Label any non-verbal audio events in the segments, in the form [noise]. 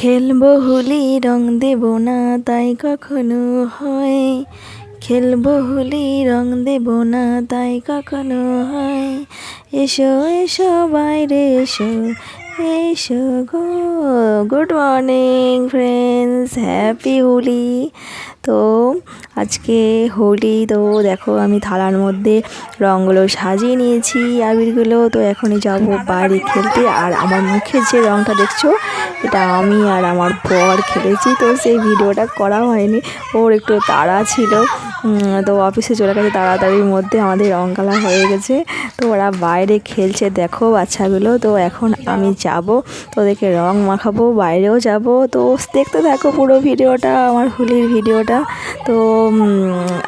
খেলব হোলি রং দেব না, তাই কখনো হয়। খেলব হোলি রং দেব না, তাই কখনো হয়। এসো এসো, বাইরে এসো এসো গো। Good morning friends happy Holi তো আজকে হোলি, তো দেখো আমি থালার মধ্যে রঙগুলো সাজিয়ে নিয়েছি আবিরগুলো। তো এখনই যাব বাইরে খেলতে। আর আমার মুখে যে রঙটা দেখছ, এটা আমি আর আমার বর খেলেছি। তো সেই ভিডিওটা করা হয়নি। ওর একটু তাড়া ছিল। তো অফিসে চলে গেছে তাড়াতাড়ির মধ্যে আমাদের রং কালা হয়ে গেছে। তো ওরা বাইরে খেলছে, দেখো বাচ্চাগুলো। তো এখন আমি যাব তো ওদেরকে রং মাখাবো, বাইরেও যাব। তো দেখতে থাকো পুরো ভিডিওটা, আমার হোলির ভিডিওটা। তো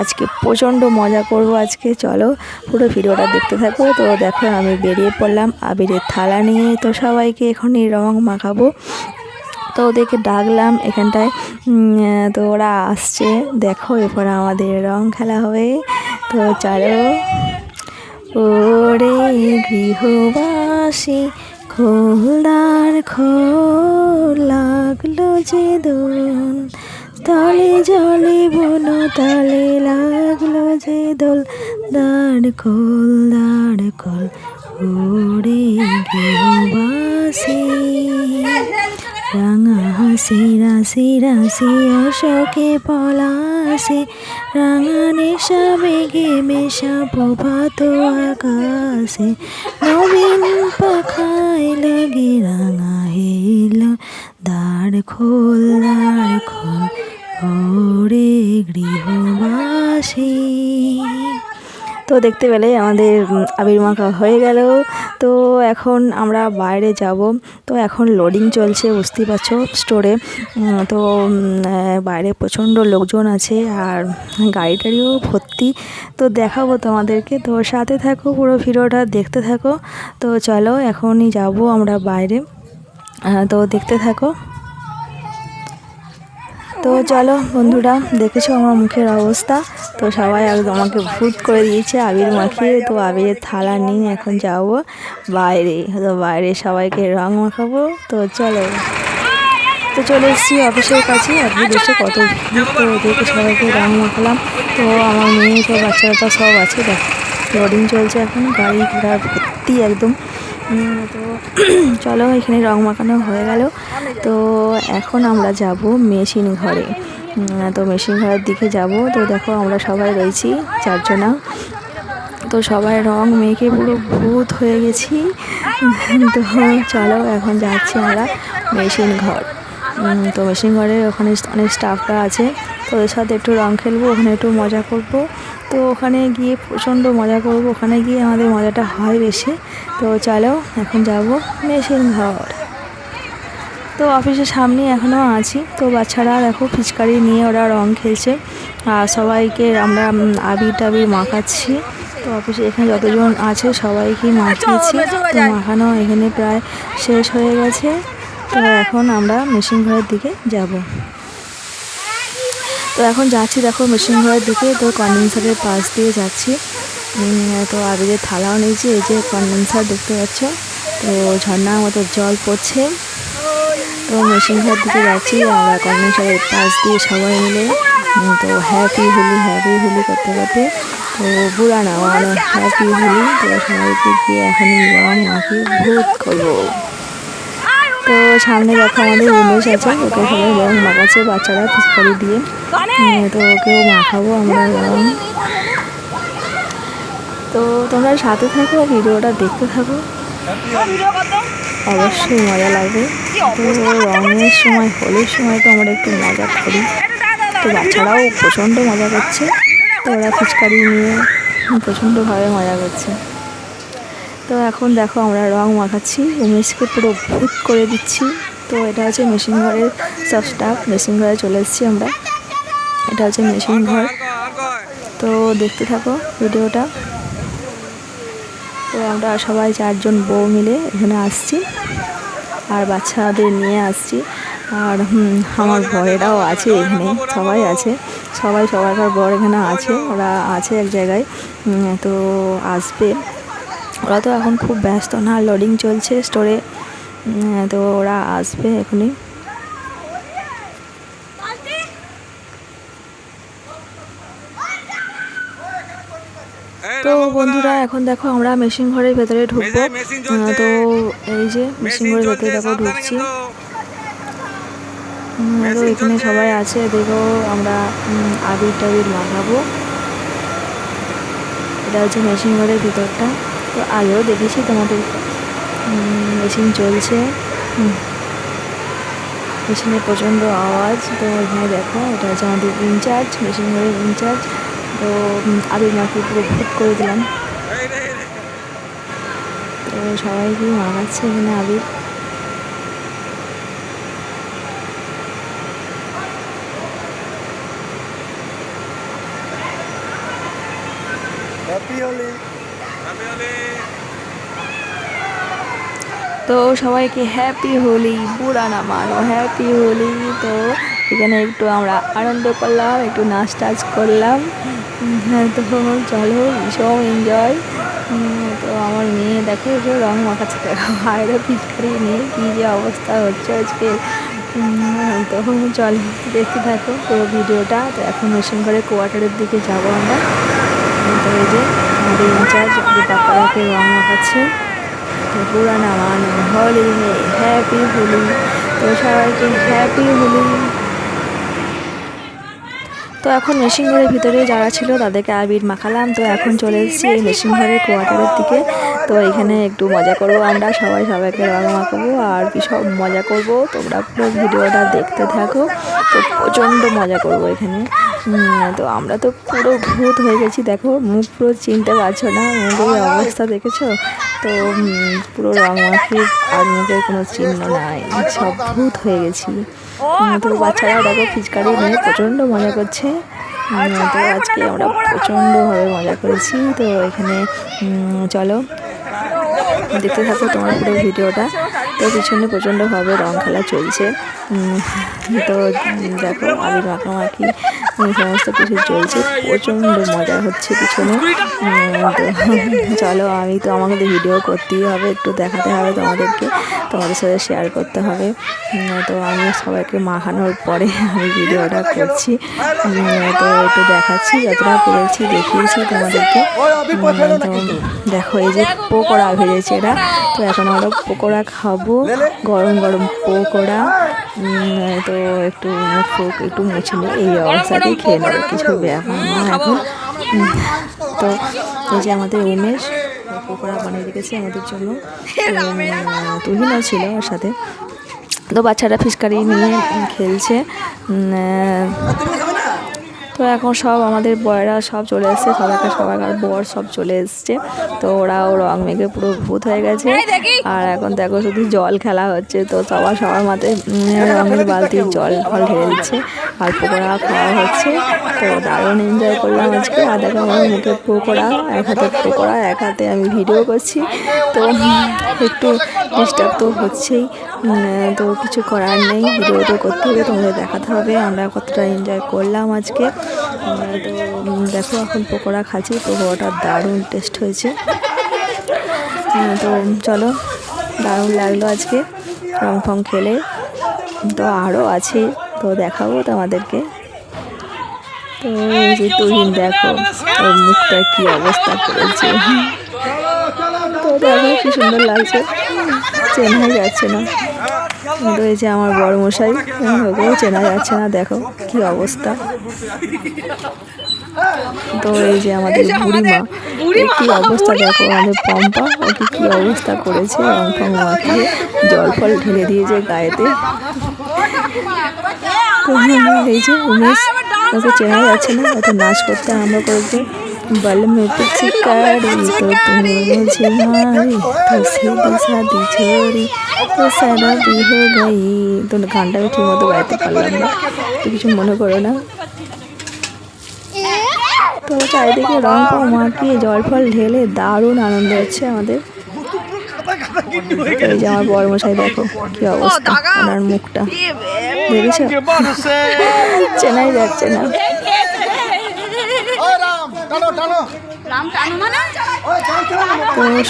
আজকে প্রচণ্ড মজা করব আজকে। চলো, পুরো ভিডিওটা দেখতে থাকো। তো দেখো, আমি বেরিয়ে পড়লাম আবিরের থালা নিয়ে। তো সবাইকে এখনই রং মাখাবো। তো ওদেরকে ডাকলাম এখানটায়। তো ওরা আসছে। দেখো, এরপর আমাদের রং খেলা হবে। তো চলো, ওরে গৃহবাসী, খোলদার খোল লাগল যে দোল। তলে জলে বন, তলে লাগল যে দোল। দাঁড় খোল দাঁড় খোল, ওরে গৃহবাসী রাঙা হাসি, রাশি রাশি, অশোকে পলাশে। রাঙা নেশা বেগে মেশা, প্রভাত আকাশে। নবীন পাখায় লাগে রাঙা হেল। দাঁড় খোল, দাঁড় তো দেখতে পেলে আমাদের আবির মাখা হয়ে গেল। তো এখন আমরা বাইরে যাব। তো এখন লোডিং চলছে, বুঝতেই পারছ স্টোরে তো বাইরে প্রচণ্ড লোকজন আছে আর গাড়ি টাড়িও ভর্তি। তো দেখাবো তোমাদেরকে। তো সাথে থাকো, পুরো ভিডিওটা দেখতে থাকো। তো চলো এখনই যাব আমরা বাইরে। তো দেখতে থাকো। তো চলো বন্ধুরা, দেখেছ আমার মুখের অবস্থা? তো সবাই একদম আমাকে ভূত করে দিয়েছে, আবির মাখিয়ে। তো আবিরের থালা নিয়ে এখন যাব বাইরে। তো বাইরে সবাইকে রং মাখাবো। তো চলো। তো চলে এসেছি অফিসের কাছে আপনি দেখছ কত ওদেরকে সবাইকে রং মাখালাম। তো আমার মেয়ে, তো বাচ্চারা সব আছে, দেখ। লোডিং চলছে এখন, গাড়ি ঘোড়া ভর্তি একদম। তো [clears throat] চলো, এখানে রং মাখানো হয়ে গেল। তো এখন আমরা যাব মেশিন ঘরে। তো মেশিন ঘরের দিকে যাব। তো দেখো, আমরা সবাই রয়েছি, চারজনা। তো সবাই রং মেখে পুরো ভূত হয়ে গেছি। [laughs] তো চলো, এখন যাচ্ছি আমরা মেশিন ঘর। তো মেশিন ঘরে ওখানে অনেক স্টাফরা আছে। তো ওদের সাথে একটু রং খেলব, ওখানে একটু মজা করব। তো ওখানে গিয়ে প্রচণ্ড মজা করব। ওখানে গিয়ে আমাদের মজাটা হয় বেশি। তো চলো এখন যাব মেশিন ঘর। তো অফিসের সামনে এখনও আছি। তো বাচ্চারা দেখো পিচকারি নিয়ে ওরা রং খেলছে। আর সবাইকে আমরা আবির টাবির মাখাচ্ছি। তো অফিসে এখানে যতজন আছে সবাইকে মাখিয়েছি। তো মাখানো এখানে প্রায় শেষ হয়ে গেছে। তো এখন আমরা মেশিন ঘরের দিকে যাব। তো এখন যাচ্ছি দেখো মেশিন ঘরের দিকে, তো কন্ডেন্সারের পাশ দিয়ে যাচ্ছি। তো আবিরের থালাও নিয়েছি, এই যে কন্ডেন্সার দেখতে পাচ্ছ। তো ঝর্ণার মতো জল পড়ছে। তো মেশিন ঘর দিকে যাচ্ছি, আমরা কর্মচারের পাশ দিয়ে সবাই মিলে তো হ্যাপি হোলি হ্যাপি হোলি করতে করতে। তো বুড়া না মানে হ্যাপি হোলি, তো সবাইকে গিয়ে এখন রং ভূত করব। তো সামনে দেখো আমাদের উমেশ আছে, ওকে সবাই রং মাখাচ্ছে, বাচ্চারা পিচকারি দিয়ে। তো ওকেও মাখাবো আমরা রং তো তোমরা সাথে থাকো, ভিডিওটা দেখতে থাকো। অবশ্যই মজা লাগবে। তো রঙের সময় হোলির সময় তো আমরা একটু মজা করি। তো বাচ্চারাও প্রচণ্ড মজা করছে। তো ওরা ফুচকারি নিয়ে প্রচণ্ডভাবে মজা করছে। তো এখন দেখো আমরা রং মাখাচ্ছি, উমেশকে পুরো ভূত করে দিচ্ছি। তো এটা হচ্ছে মেশিন ঘরের সব স্টাফ মেশিন ঘরে চলে এসেছি আমরা। এটা হচ্ছে মেশিন ঘর। তো দেখতে থাকো ভিডিওটা। তো আমরা সবাই চারজন বউ মিলে এখানে আসছি, আর বাচ্চাদের নিয়ে আসছি। আর আমার বরেরাও আছে এখানে, সবাই আছে। সবাই সবাইকার বর এখানে আছে, ওরা আছে এক জায়গায়। তো আসবে। ওরা তো এখন খুব ব্যস্ত না লোডিং চলছে স্টোরে তো ওরা আসবে এখনই। তো বন্ধুরা এখন দেখো আমরা মেশিন ঘরের ভেতরে ঢুকবো। তো এই যে মেশিন ঘরের ভেতরে দেখো ঢুকছি। তো এখানে সবাই আছে দেখো আমরা আবির টাবির লাগাবো। এটা হচ্ছে মেশিন ঘরের ভেতরটা। তো আগেও দেখেছি তোমাদের মেশিন চলছে। মেশিনে প্রচণ্ড আওয়াজ। তো এখানে দেখো, এটা হচ্ছে আমাদের ইনচার্জ মেশিন ঘরের ইনচার্জ তো আবির মাকে পুরো ভুট করে দিলাম। তো সবাইকেই মাখাচ্ছে এখানে আবির হ্যাপি হোলি তো সবাইকে হ্যাপি হোলি, বুড়া না মানো হ্যাপি হোলি। তো এখানে একটু আমরা আনন্দ করলাম, একটু নাচ টাচ করলাম। হ্যাঁ তো চলো, ভীষণ এনজয় তো আমার মেয়ে দেখো যে রং মাখাচ্ছে। দেখো, বাইরে পিচকারি নেই কী যে অবস্থা হচ্ছে আজকে। তো চলো, দেখতে থাকো পুরো ভিডিওটা। তো এখন মেশিন করে কোয়ার্টারের দিকে যাব আমরা। তো এই যে আমাদের ইনচার্জ যে পাপাকে রং মাখাচ্ছে। তো পুরানা মানে হোলি হ্যাপি হোলি। তো সবাইকে হ্যাপি হোলি। তো এখন মেশিন ঘরের ভিতরে যারা ছিল তাদেরকে আবির মাখালাম। তো এখন চলে এসেছি এই মেশিন ঘরের কোয়ার্টারের দিকে। তো এখানে একটু মজা করব আমরা, সবাই সবাইকে রং মাখাবো আর কি সব মজা করব। তোমরা পুরো ভিডিওটা দেখতে থাকো। তো প্রচণ্ড মজা করব এখানে। তো আমরা তো পুরো ভূত হয়ে গেছি, দেখো, মুখ পুরো চিনতে পারছ না, মুখের অবস্থা দেখেছ? তো পুরো রং মাখিয়ে আর মুখের কোনো চিহ্ন নাই, সব ভূত হয়ে গেছি। তো বাচ্চারা দেখো ফিচকারি নিয়ে প্রচণ্ড মজা করছে। তো আজকে আমরা প্রচণ্ডভাবে মজা করেছি, তো এখানে চলো। দেখতে থাকো তোমার পুরো ভিডিওটা, তো পিছনে প্রচণ্ডভাবে রং খেলা চলছে। তো দেখো, আবির মাখামাখি সমস্ত কিছু চলছে। প্রচণ্ড মজা হচ্ছে পিছনে। তো চলো, আমি তো আমাকে তো ভিডিও করতেই হবে, একটু দেখাতে হবে তোমাদেরকে। তোমাদের সাথে শেয়ার করতে হবে। তো আমি সবাইকে মাখানোর পরে আমি ভিডিওটা করছি। তো একটু দেখাচ্ছি, যতটা পেরেছি, দেখিয়েছি তোমাদেরকে। তো দেখো, এই যে পকোড়া ভেজেছে এরা তো এখন আমরা পকোড়া খাব। গরম গরম পকোড়া। তো একটু মুখ একটু মুছে নিয়ে এই অবস্থাতেই খেয়ে নেব। কিছু ব্যাপার না এখন। তো এই যে আমাদের উমেশ পকোড়া বানিয়ে রেখেছে আমাদের জন্য। তো, তুহিনও ছিল ওর সাথে। তো বাচ্চারা ফিসকারি নিয়ে খেলছে। তো এখন সব আমাদের বয়রা সব চলে এসছে সবাইকে সবাইকার বর সব চলে এসছে। তো ওরাও রং মেঘে পুরো ভূত হয়ে গেছে। আর এখন দেখো শুধু জল খেলা হচ্ছে তো সবার সবার মাথায় রঙের বালতির জল ফল ঢেলে দিচ্ছে। আর পকোড়া খাওয়া হচ্ছে তো দারুণ এনজয় করলাম আজকে। আর দেখো আমার মুখে পকোড়া এক হাতে পকোড়া এক হাতে আমি ভিডিও করছি। তো একটু ডিস্টার্ব তো হচ্ছেই। তো কিছু করার নেই ভিডিও তো করতে হবে তোমাদের দেখাতে হবে। আমরা কতটা এনজয় করলাম আজকে। তো দেখো, এখন পকোড়া খাচ্ছি, পকোড়াটা দারুণ টেস্ট হয়েছে। তো চলো, দারুণ লাগল আজকে রং ফং খেলে। তো আরও আছে, তো দেখাবো তোমাদেরকে। তো এই যে তুহিন, দেখো, ওর মুখটা কি অবস্থা করেছে। তো দেখো, কি সুন্দর লাগছে। চেনাই যাচ্ছে না। যে আমার বড় মশাই। ওকেও চেনা যাচ্ছে না দেখো কি অবস্থা। তো এই যে আমাদের বুড়িমা কি অবস্থা দেখো আমাদের পম্পা ওকে কি অবস্থা করেছে রং ফং মাখিয়ে জল ফল ঢেলে দিয়েছে গায়েতে। তো এই যে উমেশ ওকে চেনা যাচ্ছে না ওকে নাচ করতে আরম্ভ করেছে। बल में पिचकारी तो तुम्हें मुझे मारी तो सीधी सादी छोरी তো সারা বি হয়ে গই তো গানটা আমি ঠিক মতো গাইতে পারলাম না তো কিছু মনে করো না তো চারিদিকে রং ফং মাখিয়ে জল ফল ঢেলে দারুণ আনন্দ হচ্ছে আমাদের এই যে আমার বড় মশাই দেখো কি অবস্থা ওনার মুখটা দেখেছো চেনাই যাচ্ছে না তো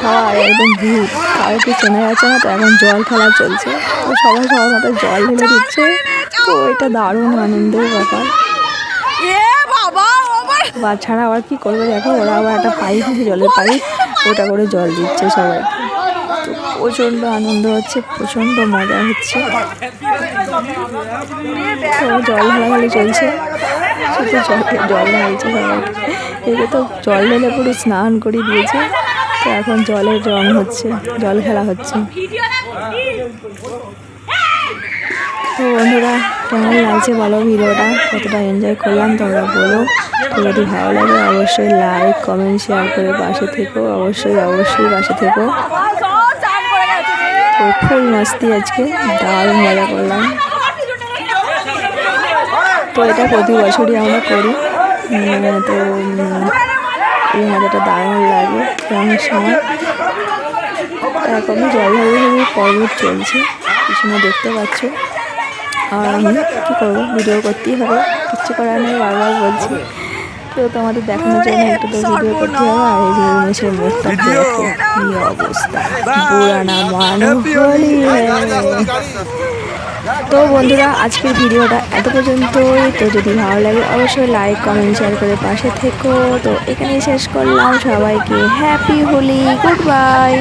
সবাই একদম ভিড়। কাউকে চেনা যাচ্ছে না তো এখন জল খেলা চলছে। তো সবাই সবার মাথায় জল ঢেলে দিচ্ছে। তো এটা দারুণ আনন্দের ব্যাপার। এ বাচ্চারা আবার কি করবে দেখো? ওরা আবার একটা পাইপ আছে জলের পাইপ ওটা করে জল দিচ্ছে সবাই। তো প্রচণ্ড আনন্দ হচ্ছে প্রচণ্ড মজা হচ্ছে। জল ঢালাঢালি চলছে। শুধু জল জল ঢালছে সবাই একে তো জল ঢেলে পুরো স্নান করে দিয়েছে। তো এখন জলের রং হচ্ছে, জল খেলা হচ্ছে। তো বন্ধুরা, কেমন লাগছে বলো ভিডিওটা? কতটা এনজয় করলাম তোমরা বলো। তো যদি ভালো লাগে অবশ্যই লাইক কমেন্ট শেয়ার করে পাশে থেকো। অবশ্যই অবশ্যই পাশে থেকো। তো ফুল মস্তি আজকে, দারুণ মজা করলাম। তো এটা প্রতি বছরই আমরা করি। তো এই মজাটা দারুণ লাগে রঙের সময়। এখনই জল ঢালি পর্বত চলছে, পিছনে দেখতে পাচ্ছ। আর আমি কী করব ভিডিও করতেই হবে, কিচ্ছু করার নেই, বারবার বলছি। তো তোমাদের দেখানোর জন্য একটু তো ভিডিও করতে হবে, আর এই যে উমেশের মুখটা কি অবস্থা, পুরানা মানুষ তো বন্ধুরা, আজকের ভিডিওটা এত পর্যন্তই তো যদি ভালো লাগে, অবশ্যই লাইক কমেন্ট শেয়ার করে পাশে থেকো। তো এখানেই শেষ করলাম। সবাইকে হ্যাপি হোলি গুড বাই